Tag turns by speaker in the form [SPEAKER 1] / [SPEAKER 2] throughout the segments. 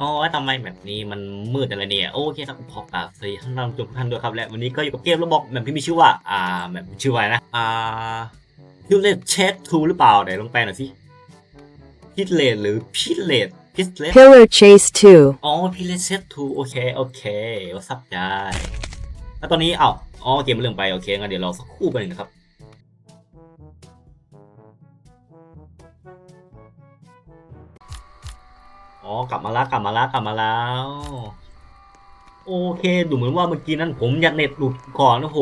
[SPEAKER 1] อ๋อทำไมแบบนี้มันมืดอะไรเนี่ย โอเคครับขอกราบสวัสดีท่านผู้ชมทุกท่านด้วยครับและวันนี้ก็อยู่กับเกมระบอกแบบที่มีชื่อว่า อ่าแบบชื่อว่าอะไรนะอ่าพิเลตเชสทูหรือเปล่าไหนลองแปลหน่อยสิพิเลตหรือพิเลตพิเลต
[SPEAKER 2] Pillar Chase 2.
[SPEAKER 1] อ๋อพิเลตเชสทูโอเคโอเคว่าซับได้แล้วตอนนี้เอ้าอ๋อเกมมันเรื่องไปโอเคงั้นเดี๋ยวรอสักครู่ไปหนึ่งนะครับ อ๋อกลับมาแล้วกลับมาแล้วกลับมาแล้ว โอเค ดูเหมือนว่าเมื่อกี้นั้นผมยัดเน็ตหลุดก่อนโอ้โห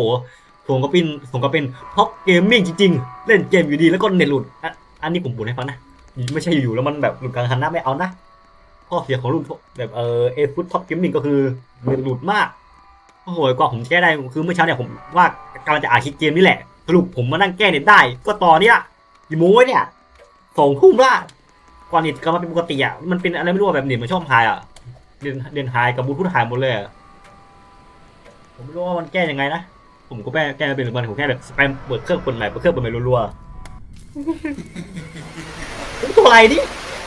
[SPEAKER 1] ผมก็เป็นผมก็เป็นพ็อกเกมมิ่งจริงๆ เล่นเกมอยู่ดีแล้วก็เน็ตหลุดอันนี้ผมบ่นให้ฟังนะ ไม่ใช่อยู่ๆแล้วมันแบบหลุดกลางคันหนะไม่เอานะข้อเสียของรุ่นแบบเออเอฟุตท็อปเกมมิ่งก็คือเน็ตหลุดมากโอ้โหกว่าผมแก้ได้คือเมื่อเช้าเนี่ยผมว่ากำลังจะอ่านคลิปเกมนี่แหละสรุปผมมานั่งแก้เน็ตได้ ก็ตอนเนี้ยกี่โมงเนี่ยสองทุ่มละ ก่อนเน็ตกลับมาเป็นปกติอะมันเป็นอะไรไม่รู้อะแบบเน็ตมันชอบหายอะเรียนเรียนหายกับบลูทูธหายหมดเลยอะผมไม่รู้ว่ามันแก้ยังไงนะผมก็แก้แก้ไม่เป็นหรือมันผมแค่แบบสแปมเปิดเครื่องเปิดใหม่เปิดเครื่องเปิดใหม่รัวๆตัวอะไรนี่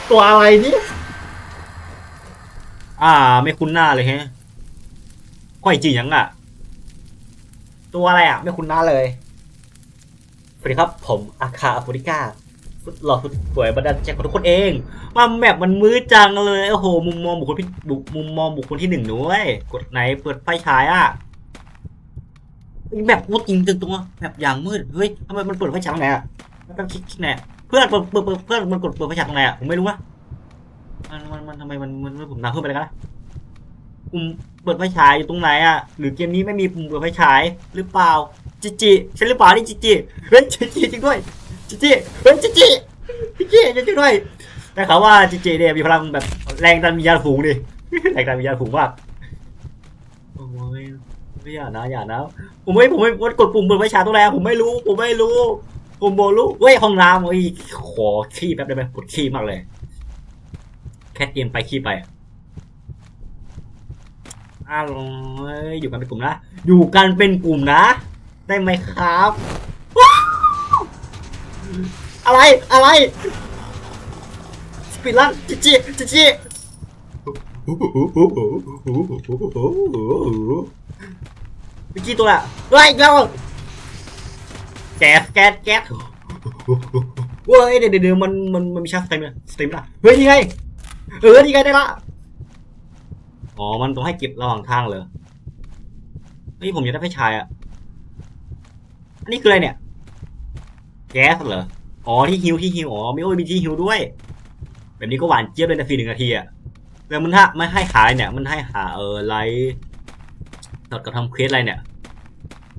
[SPEAKER 1] ตัวอะไรนี่อ่า ไม่คุ้นหน้าเลยแฮะก้อยจีหยังอะ ตัวอะไรอะ ไม่คุ้นหน้าเลยสวัสดีครับ ผมอาคาอฟริกา หล่อสุดสวยบันดาลใจของทุกคนเอง มาแมปมันมืดจังเลยโอ้โหมุมมองบุคคลที่บุมุมมองบุคคลที่หนึ่งด้วยกดไหนเปิดไฟฉายอะแบบพูดจริงจังตัวแบบอย่างมืดเฮ้ยทำไมมันเปิดไฟฉายตรงไหนอะมันต้องคลิกคลิกไหนเพื่อนเปิดเปิดเพื่อนมันกดเปิดไฟฉายตรงไหนอะผมไม่รู้ว่ามันมันมันทำไมมันมันมันผมนำเพิ่มไปเลยกันะปุ่มเปิดไฟฉายอยู่ตรงไหนอะหรือเกมนี้ไม่มีปุ่มเปิดไฟฉายหรือเปล่าจิจิใช่หรือเปล่านี่จิจิเฮ้ยจิจิจริงด้วย จิจิเฮ้ยจิจิจิจิจริงด้วยแต่เขาว่าจิจิเนี่ยมีพลังแบบแรงดันวิญญาณฝูงดิแรงดันวิญญาณฝูงมากโอ้ยไม่อย่านะอย่านะผมไม่ผมไม่กดปุ่มเปิดไฟฉายตรงไหนอะผมไม่รู้ผมไม่รู้ ผมบอกรู้เว้ยห้องน้ำเฮ้ยขอขี้แป๊บได้ไหมปวดขี้มากเลย แค่เกมไปขี้ไปอ้าวอยู่กันเป็นกลุ่มนะ อยู่กันเป็นกลุ่มนะ ได้ไหมครับ อะไรอะไรสปีดลันจิจิจิจิเมื่อกี้ตัวละเฮ้ยอีกแล้วแก๊สแก๊สแก๊สเว้ยเดี๋ยวเดี๋ยวเดี๋ยวมันมันมันมีชาร์จสเต็มนะสเต็มละเฮ้ยนี่ไงเออนี่ไงได้ละอ๋อมันต้องให้เก็บระหว่างทางเลยนี่ผมอยากได้ไฟฉายอะอันนี้คืออะไรเนี่ย แก๊สเหรอ อ๋อที่ฮิวที่ฮิว อ๋อมีโอ้ยมีที่ฮิวด้วย แบบนี้ก็หวานเจี๊ยบเลยนาทีหนึ่งนาทีอะแล้วมันถ้าไม่ให้หาอะไรเนี่ย มันให้หาเออไลท์ตอดกับทำเควสอะไรเนี่ย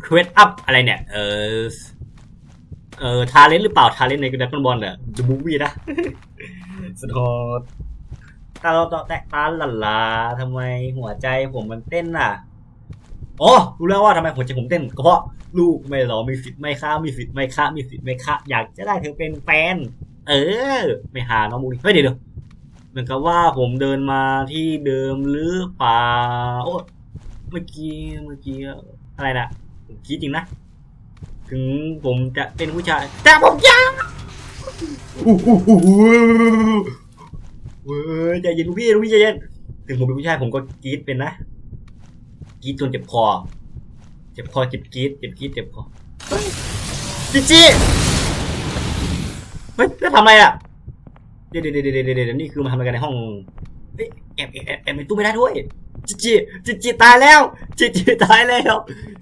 [SPEAKER 1] เควสอัพอะไรเนี่ย เออ เออทาเลนหรือเปล่าทาเลนในกระดานบอลเนี่ยจะบูวี่นะสะทอดตาเราต่อแตกตาหลันลาทำไมหัวใจผมมันเต้นอะอ๋อรู้แล้วว่าทำไมหัวใจผมเต้นก็เพราะ ลูกไม่หรอมีสิทธิ์ไม่ค้ามีสิทธิ์ไม่ค้ามีสิทธิ์ไม่ค้าอยากจะได้เธอเป็นแฟน เออ ไม่หาน้องมูลเฮ้ยเดี๋ยวเหมือนกับว่าผมเดินมาที่เดิมหรือเปล่าโอ้เมื่อกี้เมื่อกี้อะไรนะผมคิดจริงนะ ถึงผมจะเป็นผู้ชาย แต่ผมยังเว้ยใจเย็นลูกพี่ลูกพี่ใจเย็นถึงผมเป็นผู้ชายผมก็กรีดเป็นนะกรีดจนเจ็บคอ เจ็บคอเจ็บกรีดเจ็บกรีดเจ็บคอเฮ้ยจิจิเฮ้ยแล้วทำอะไรอะเดี๋ยวเดี๋ยวเดี๋ยวเดี๋ยวเดี๋ยวนี่คือมาทำอะไรกันในห้องเฮ้ยแอบแอบแอบแอบในตู้ไม่ได้ด้วยจิจิจิจิตายแล้วจิจิตายแล้ว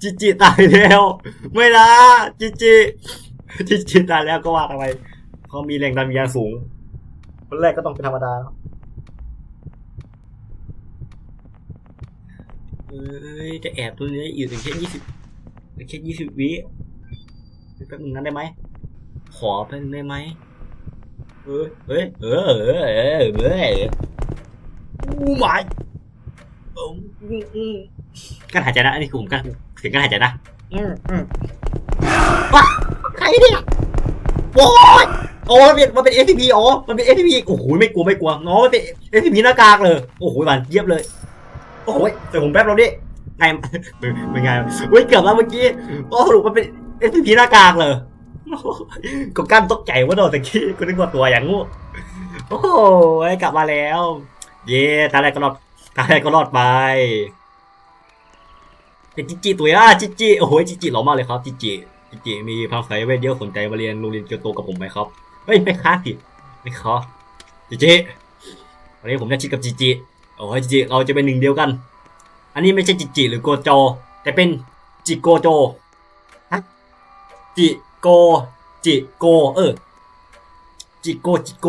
[SPEAKER 1] จิจิตายแล้วไม่นะจิจิจิจิตายแล้วก็ว่าทำไมเขามีแรงดันวิญญาณสูงคนแรกก็ต้องเป็นธรรมดา เนอะเอ้ย จะแอบตัวนี้อยู่ถึงแค่ยี่สิบแค่ยี่สิบวิแป๊บนึงนั้นได้ไหม ขอแป๊บนึงได้ไหมเฮ้ยเฮ้ยเออเออเออเฮ้ยโอ้ my อืมอืมอืมการหายใจนะอันนี้คือผมการเสียงการหายใจนะอืมอืมว้าใครเนี่ยโอ้ยโอ้มันเป็นมันเป็น SCP อ๋อมันเป็น SCP โอ้โหไม่กลัวไม่กลัวง้อมันเป็น SCP หน้ากากเลย โอ้โหหวานเจี๊ยบเลยโอ้โหแต่ผมแป๊บเราดิไงเป็นไงเฮ้ยเกือบแล้วเมื่อกี้โอ้สรุปมันเป็น SCP หน้ากากเลยโอ้โหก็กั้นตกใจว่าโดนตะกี้กูนึกว่าตัวอย่างงูโอ้โหกลับมาแล้ว เย้ตาแรกก็รอดตาแรกก็รอดไปจิจิตัวอะจิจิโอ้โหจิจิหล่อมากเลยครับจิจิจิจิมีพลังสายเวทเยอะสนใจมาเรียนโรงเรียนเกียวโตกับผมไหมครับเฮ้ยไม่ค้าสิไม่ค้าจิจิวันนี้ผมจะชิดกับจิจิ โอ้ยจิเราจะเป็นหนึ่งเดียวกัน อันนี้ไม่ใช่จิจิหรือโกโจ แต่เป็นจิโกโจฮะจิโกจิโก เออ จิโกจิโก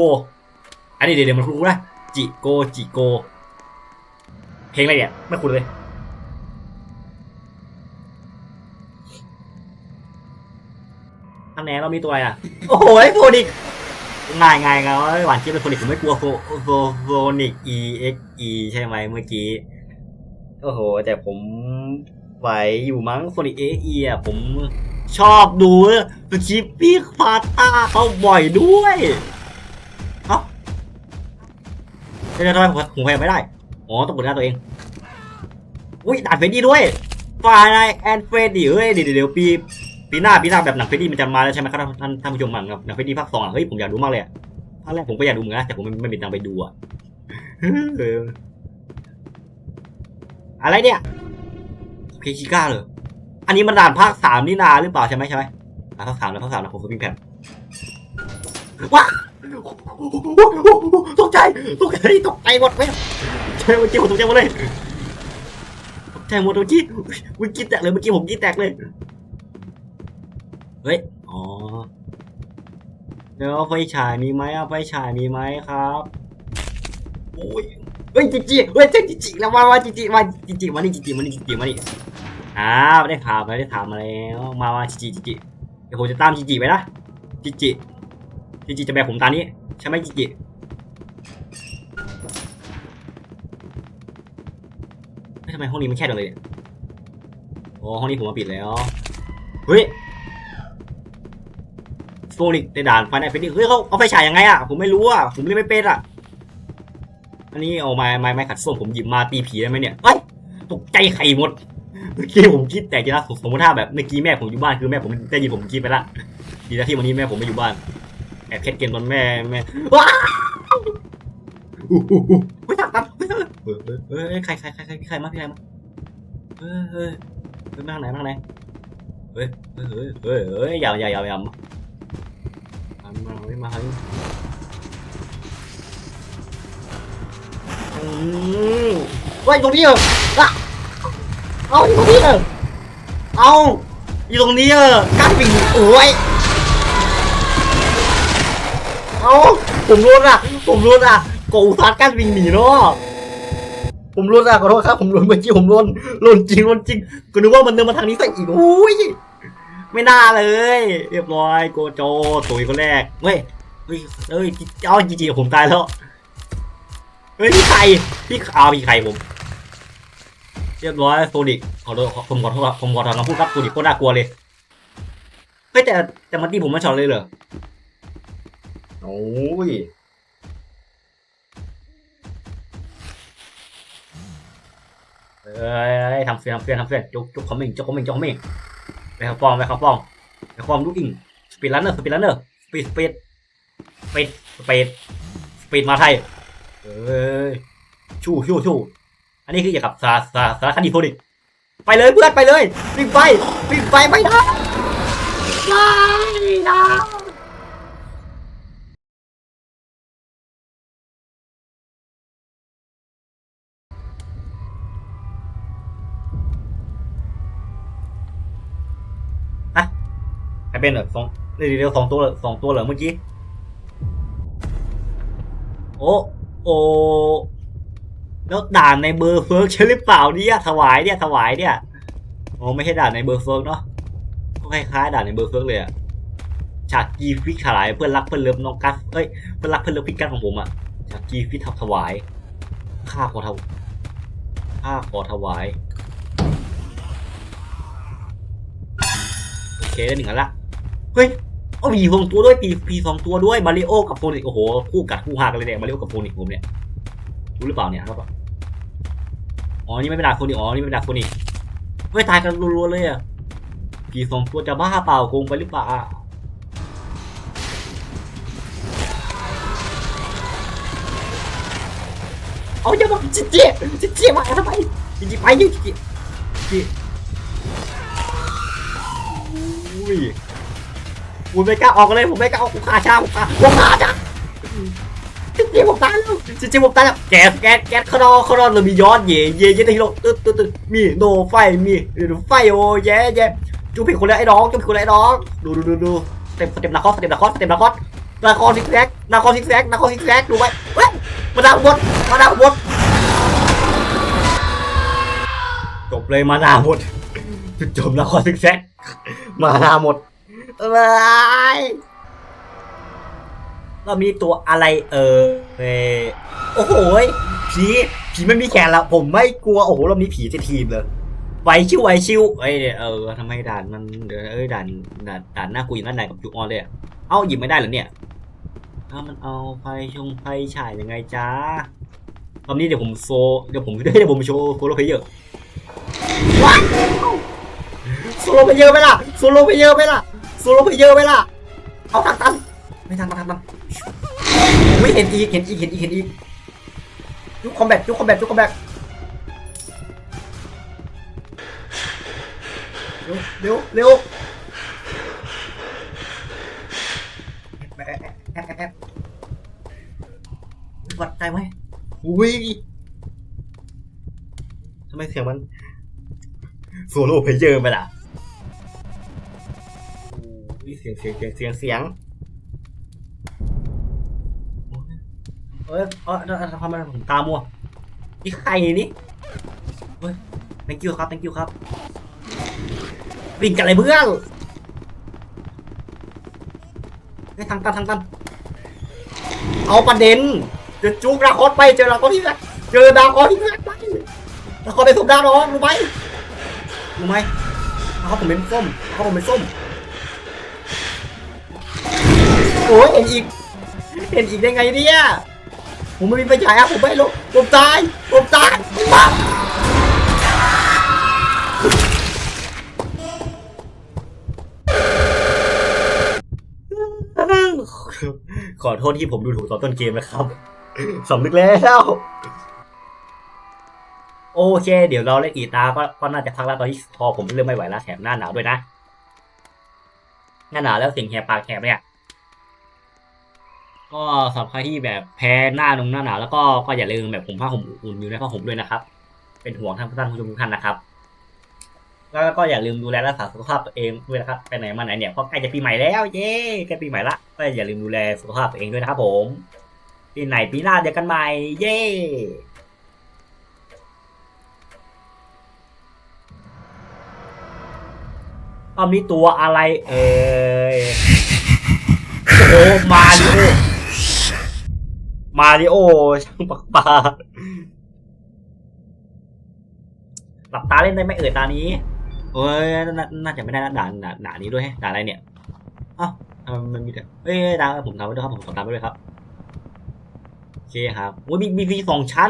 [SPEAKER 1] อันนี้เดี๋ยวมันรู้นะจิโกจิโก เพลงอะไรเนี่ยไม่คุ้นเลยทางไหนเรามีตัวอะไรอะ โอ้โหไอ้โฟนิก ง่ายง่ายง่าหวานเจี๊ยบเป็นโฟนิกผมไม่กลัวโฟโฟโฟนิก e x e ใช่ไหมเมื่อกี้ โอ้โห แต่ผมไหวอยู่มั้งโฟนิก e x e อะผมชอบดูสคริปปี้พาต้าเขาบ่อยด้วยเอ้าเดี๋ยวทำไมผมผมพยายามไม่ได้ อ๋อต้องกดหน้าตัวเอง อุ้ยด่านเฟรดดี้ด้วยฟาไนแอนเฟรดดี้เฮ้ยเดี๋ยวเดี๋ยวปี ปีหน้าปีหน้าแบบหนังเฟรดดี้มันจะมาแล้วใช่ไหมครับท่านท่านผู้ชมหนังหนังเฟรดดี้ภาคสองอะเฮ้ยผมอยากดูมากเลยอะภาคแรกผมก็อยากดูเหมือนกันนะแต่ผมไม่ไม่มีตังไปดูอะอะไรเนี่ยเพชิก้าเลยอันนี้มันด่านภาคสามนี่นาหรือเปล่าใช่ไหมใช่ไหมภาคสามแล้วภาคสามแล้วผมสปริงแพดว้าตกใจตกใจตกใจหมดไหมใช่เมื่อกี้ผมตกใจหมดเลยตกใจหมดเมื่อกี้เมื่อกี้แตกเลยเมื่อกี้ผมกี้แตกเลย เดี๋ยวไฟฉายมีไหมอะไฟฉายมีไหมครับโอ้ยเฮ้ยจิจิเฮ้ยเจ๊จิจิแล้วมาว่าจิจิมาจิจิมานี่จิจิมานี่จิจิมานี่อ้าวได้ถามมาได้ถามมาแล้วมาว่าจิจิจิจิเดี๋ยวผมจะตามจิจิไปนะจิจิจิจิจะแบกผมตานี้ใช่ไหมจิจิทำไมห้องนี้มันแคบจังเลยโอ้ห้องนี้ผมมาปิดแล้ว เฮ้ย โฟนิกในด่านไฟในเฟนดี้เฮ้ยเขาเอาไฟฉายยังไงอะผมไม่รู้อะผมเล่นไม่เป็นอะอันนี้เอาไม้ไม้ไม้ขัดส้วมผมหยิบมาตีผีได้ไหมเนี่ยเฮ้ยตกใจไข่หมดเมื่อกี้ผมคิดแต่จะนะสมมติถ้าแบบเมื่อกี้แม่ผมอยู่บ้านคือแม่ผมได้ยินผมคิดไปละดีนะที่วันนี้แม่ผมไม่อยู่บ้านแอบแคทเกมตอนแม่แม่ว้าวไม่ทันตันเฮ้ยใครใครใครใครพี่ใครมาพี่ใครมาเฮ้ยเฮ้ยเฮ้ยมาทางไหนมาทางไหนเฮ้ยเฮ้ยเฮ้ยเฮ้ยยอย่าอย่าอย่าอย่าามามามาทางนี้อืมเฮ้ตรงนี้เหรออะเอาอยู่ตรงนี้เหรอเอาอยู่ตรงนี้เหรอกล้าปิงโอ้ยเอาผมรู้อะ ผมรู้อะโกอุตสาหกันวิ่งหนีเนาะผมรู้อะขอโทษครับ ผมรู้เมื่อกี้ผมล้นล้นจริงล้นจริงก็นึกว่ามันเดินมาทางนี้ซะอีกอุ้ยไม่น่าเลย เรียบร้อยโกโจตุยคนแรกเฮ้ย ฮ้ยเอ้ยเอาจริงๆผมตายแล้ว เฮ้ยพี่ไข่พี่เอาพี่ไข่ผม เรียบร้อยโซนิกขอโทษผมขอโทษผมขอโทษคำพูดครับโซนิกโคตรน่ากลัวเลย เฮ้ยแต่แต่มันตีผมมาช็อตเลยเหรอ โอ้ยเอ้ยทำเฟียนทำเฟียนทำเฟียนจุกจุกคอมมิ่งจุกคอมมิ่งจุกคอมมิ่งไปขับฟองไปขับฟองไปขับฟองลูกอิงสปีดลันเนอร์สปีดลันเนอร์สปีดสปีดส ปีดสปีดสปีดมาไทย เอ้ยชู่ชู่ชู่อันนี้คืออย่ากับสารสารสารคดีโพดิไปเลยเพื่อนไปเลยวิ่งไปวิ่งไปไม่ได้ไม่ได้ใครเป็นเหรอสองเดี๋ยวเดี๋ยวสองตัวเหรอสองตัวเหรอเมื่อกี้ โอ้โอ้แล้วด่านในเบอร์เฟิร์กใช่หรือเปล่าเนี่ยถวายเนี่ยถวายเนี่ยโอ้ไม่ใช่ด่านในเบอร์เฟิร์กเนาะก็คล้ายๆด่านในเบอร์เฟิร์กเลยอะฉากกีฟิกถวายเพื่อนรักเพื่อนเลิฟน้องกัสเอ้ยเพื่อนรักเพื่อนเลิฟพิกัสของผมอะฉากกีฟิกถวายข้าขอถวข้าขอถวายโอเคได้หนึ่งอันละเฮ้ย เอาผีสองตัวด้วยปีผีสองตัวด้วยมาริโอกับโฟนิกโอ้โหคู่กัดคู่หักเลยเนี่ยมาริโอกับโฟนิกผมเนี่ยรู้หรือเปล่าเนี่ยครับอ๋อนี่ไม่เป็นดาบโฟนิกอ๋อนี่ไม่เป็นดาบโฟนิกเฮ้ยตายกันรัวๆเลยอะผีสองตัวจะบ้าเปล่าโกงไปหรือเปล่าเอาอย่าบอกจิเจี๊ยจิเจี๊ยมาทำไมจิจิไปจิจิจิอุ้ย อุ้ยไม่กล้าออกเลยผมไม่กล้าออกผมขาชาผมขาผมขาชาจิเจี๊ยผมตายแล้วจิเจี๊ยผมตายแล้วแก๊สแก๊สแก๊สคารอคารอนเรามีย้อนเย่เย่เย่ที่เราตึ๊ดตึ๊ดตึ๊ดมีโนไฟมีไฟโอ้แย่แย่จูผิดคนเลยไอ้น้องจูผิดคนเลยไอ้น้องดูดูดูดูเต็มเต็มนาคอสเต็มนาคอสเต็มนาคอสนาคอซิกแซกนาคอซิกแซกนาคอซิกแซกดูไว้เฮ้ยมาดาวบดมาดาวบดจบเลยมาดาวหมดจุดจบนาคอซิกแซกมาดาวหมด เอ้ยเรามีตัวอะไรเออเโอ้โหผีผีไม่มีแขนแล้วผมไม่กลัวโอ้โหเรามีผีจะทีมเลยไวชิวไวชิวเอ้ยเออทำไมด่านมันเดี๋ยวเอ้ยด่านด่านด่านหน้ากูอย่างนั้นด่านกับจุกออนเลยอะเอ้าหยิบไม่ได้เหรอเนี่ยถ้ามันเอาไฟชงไฟฉายยังไงจ้าตอนนี้เดี๋ยวผมโซเดี๋ยวผมเดี๋ยวผมโชว์โซโลเพเยอร์ว้าวโซโลเพเยอร์ไปล่ะโซโลเพเยอร์ไปล่ะ โซโลเพเยอร์ไปล่ะ เอาทักตัน ไม่ทันทันทันทันไม่เห็นอีก เห็นอีก เห็นอีก เห็นอีกยุคคอมแบทยุคคอมแบทยุคคอมแบทเร็วเร็วเร็วแอบแอบแอบแอบวัดใจไหมอุ้ยทำไมเสียงมันโซโล่เพลเยอร์ไปล่ะ เสียงเสียงเสียงเสียงเสียงเอ้ยเออเออทำไมผมตามัวนี่ใครนี่เฮ้ย thank you ครับ thank you ครับวิ่งกันเลยเพื่อนเฮ้ทางตันทางตันเอาประเด็นเจอจุกราคอสไปเจอราคอสที่แรกเจอดาคอสที่แรกไปราคอสไปสุดดาวร้อนรู้ไหมรู้ไหมราผมเป็นส้มราผมเป็นส้ม โอ้ยเห็นอีก เห็นอีกได้ไงเนี่ย ผมไม่มีไฟฉาผมไม่รู้ผมตาย ผมตายปั๊บขอโทษที่ผมดูถูกตอนต้นเกมนะครับสำนึกแล้ว โอเค เดี๋ยวเราเล่นอีตาก็ก็น่าจะพักแล้วตอนที่คอผมเริ่มไม่ไหวแล้วแถมหน้าหนาวด้วยนะ หน้าหนาวแล้วเสียงแหบปากแหบเนี่ย ก็สำหรับใครที่แบบแพ้หน้าตรงหน้าหนาวแล้วก็ก็อย่าลืมแบบผมผ้าห่มอุ่นอยู่ในผ้าห่มด้วยนะครับ เป็นห่วงท่านผู้ท่านผู้ชมทุกท่านนะครับ แล้วก็อย่าลืมดูแลรักษาสุขภาพตัวเองด้วยนะครับไปไหนมาไหนเนี่ยเพราะใกล้จะปีใหม่แล้วเย้ใกล้ปีใหม่ละก็อย่าลืมดูแลสุขภาพตัวเองด้วยนะครับผมปีไหนปีหน้าเจอกันใหม่เย้ตอนนี้ตัวอะไรเอ่ย มาริโอช่างปักปลาหลับตาเล่นได้ไหมเอ่ยตานี้เอ้ยนาน่าจะไม่ได้นะด่านด่านด่านนี้ด้วยด่านอะไรเนี่ยเอ้าทำไมมันมีแต่เอ้ยด่านผมทำไว้ด้วยครับผมขอตามไปด้วยครับโอเคครับโอ้ยมีมีมีสองชั้น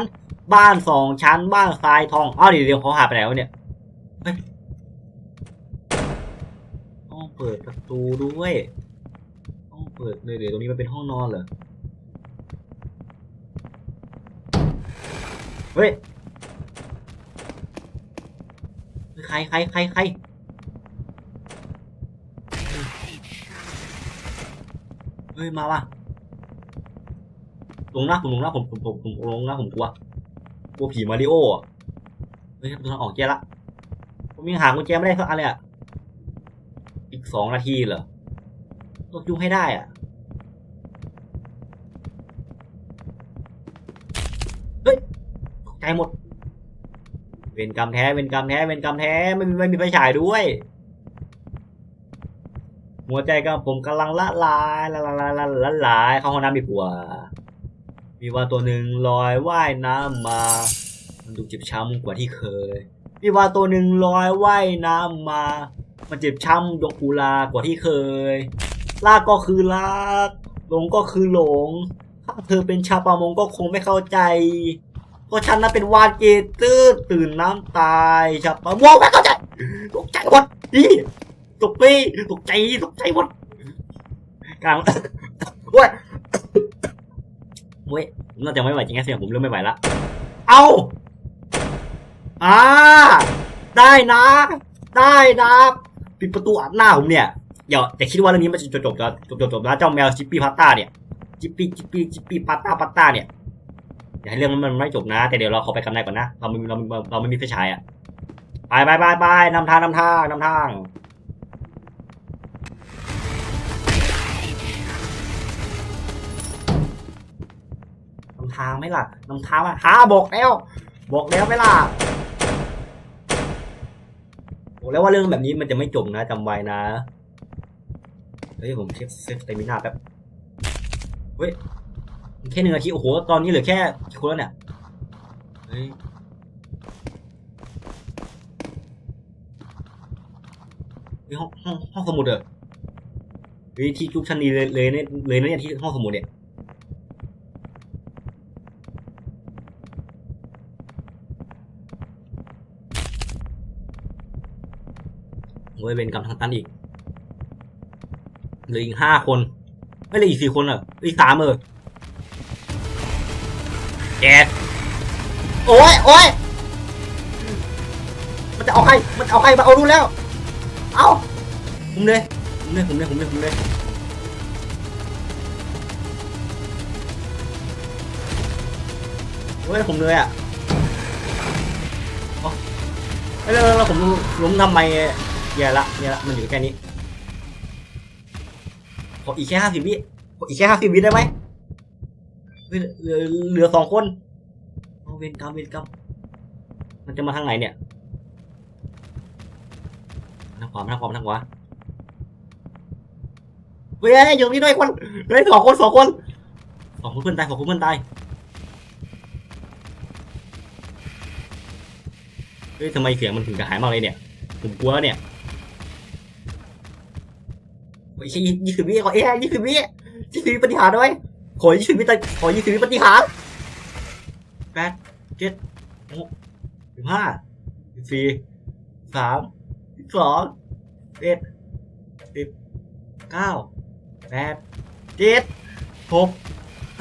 [SPEAKER 1] บ้านสองชั้น บ้านทรายทองอ้าวเดี๋ยวเดี๋ยวเขาหายไปไหนวะเนี่ยต้องเปิดประตูด้วย ต้องเปิดเลยเดี๋ยวตรงนี้มันเป็นห้องนอนเหรอ เฮ้ยใครใครใครใครเฮ้ยมาว่ะลงหน้าผมลงหน้าผมผมผมผมลงหน้าผมกลัวกลัวผีมาริโออะเฮ้ยประตูทางออกแย่ละผมยังหากุญแจไม่ได้สักอันเลยอะอีกสองนาทีเหรอต้องยุ่งให้ได้อะ เฮ้ย ตกใจหมด เวรกรรมแท้เวรกรรมแท้เวรกรรมแท้ไม่มีไม่มีไฟฉายด้วยหัวใจกับผมกำลังละลายละลายละลายละลายเข้าห้องน้ำดีกว่า มีวาตัวหนึ่งลอยว่ายน้ำมา มันดูเจ็บช้ำกว่าที่เคย มีวาตัวหนึ่งลอยว่ายน้ำมา มันเจ็บช้ำดกอุลากว่าที่เคยลากก็คือลากหลงก็คือหลงถ้าเธอเป็นชาวประมงก็คงไม่เข้าใจ เพราะฉันนั้นเป็นวานเกตื้อตื่นน้ำตายชับปะม่วงไม่เข้าใจตกใจหมดนี่ตกใจตกใจตกใจหมดกลางเว้ยเว้ยน่าจะไม่ไหวจริงๆเสียงผมเริ่มไม่ไหวละเอาอ่าได้นะ ได้นะปิดประตูอัดหน้าผมเนี่ยอย่าอย่าคิดว่าเรื่องนี้มันจะจบจบจบจบจบแล้วเจ้าแมวจิปปี้พาต้าเนี่ยจิปปี้จิปปี้จิปปี้พาต้าพาต้าเนี่ย เรื่องมันไม่จบนะ แต่เดี๋ยวเราขอไปกันในก่อนนะ เราไม่เราเราเราไม่มีไฟฉายอะ ไปไปไปไปนำทางนำทางนำทางนำทางไหมล่ะนำทางมาหาบอกแล้ว บอกแล้วไหมล่ะบอกแล้วว่าเรื่องแบบนี้มันจะไม่จบนะจำไว้นะ เฮ้ยผมเช็คเซฟสเตมินาแป๊บ เฮ้ย แค่หนึ่งนาทีโอ้โห ตอนนี้เหลือแค่กี่คนแล้วเนี่ย เฮ้ยเฮ้ยห้องห้องห้องสมุดเหรอเฮ้ยที่จุกชั้นนี้เลยเลยเนี่ยเลยนะเนี่ยที่ห้องสมุดเนี่ย โอ้ยเป็นกรรมทางตันอีกเหลืออีกห้าคน ไม่เหลืออีกสี่คนอะอีกสามเออ แกโอ้ยโอ้ยมันจะเอาใคร มันจะเอาใครมาเอารู้แล้ว เอาผมเลยผมเลยผมเลยผมเลยผมเลยโอ้ยผมเลยอะเอาเอ้ยแล้วแล้วแล้วผมล้มทำไมแย่ละแย่ละมันอยู่แค่นี้ขออีกแค่ห้าสิบวิขออีกแค่ห้าสิบวิได้ไหม เหลือเหลือสองคนเอาเวรกรรมเวรกรรมมันจะมาทางไหนเนี่ยทางขวาทางขวาทางขวาเฮ้ยอยู่ตรงนี้ด้วยคนเฮ้ยสองคนสองคนสองคนเพื่อนตายสองคนเพื่อนตายเฮ้ยทำไมเสียงมันถึงกระหายมากเลยเนี่ยผมกลัวเนี่ยโอ้ยยี่สิบวิขอเอ้ยยี่สิบวิยี่สิบวิปฏิหารด้วย ขอยี่สิบวิตขอยี่สิบวิปฏิหารแปดเจ็ดหกสิบห้าสิบสี่สามสิบสองเอ็ดสิบเก้าแปดเจ็ดหก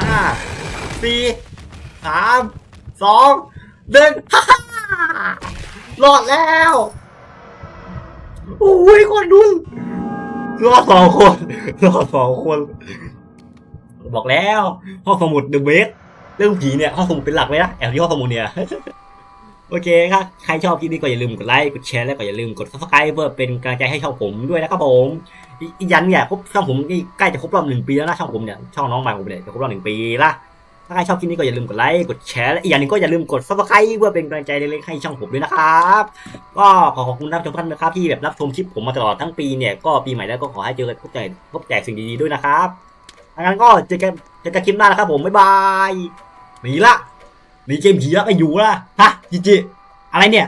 [SPEAKER 1] ห้าสี่สามสองหนึ่งฮ่าฮ่ารอดแล้วโอ้ยคนดุนรอดสองคนรอดสองคน บอกแล้วห้องสมุดเดอะเบสเรื่องผีเนี่ยห้องสมุดเป็นหลักเลยนะแอบที่ห้องสมุดเนี่ยโอเคครับใครชอบคลิปนี้ก็อย่าลืมกดไลค์กดแชร์แล้วก็อย่าลืมกด subscribe เพื่อเป็นกำลังใจให้ช่องผมด้วยนะครับผมอีกอยันเนี่ยครบช่องผมใกล้จะครบรอบหนึ่งปีแล้วนะช่องผมเนี่ยช่องน้องใหม่ผมเนี่ยจะครบรอบหนึ่งปีละถ้าใครชอบคลิปนี้ก็อย่าลืมกดไลค์กดแชร์และอีกอย่างหนึงก็อย่าลืมกด subscribe เพื่อเป็นกำลังใจเล็กๆให้ช่องผมด้วยนะครับก็ขอขอบคุณท่านผู้ชมท่านนะครับที่แบบรับชมคลิปผมมาตลอดทั้งปีเนี่ยก็ปีใหม่แล้วก็ขอให้เจอพบแจกพบแจกสิ่งดีๆด้วยนะครับ งั้นก็เจอกันเจอกันคลิปหน้านะครับผม บ๊ายบาย หนีละ หนีเกมผีแล้วไปอยู่ละฮะจิจิอะไรเนี่ย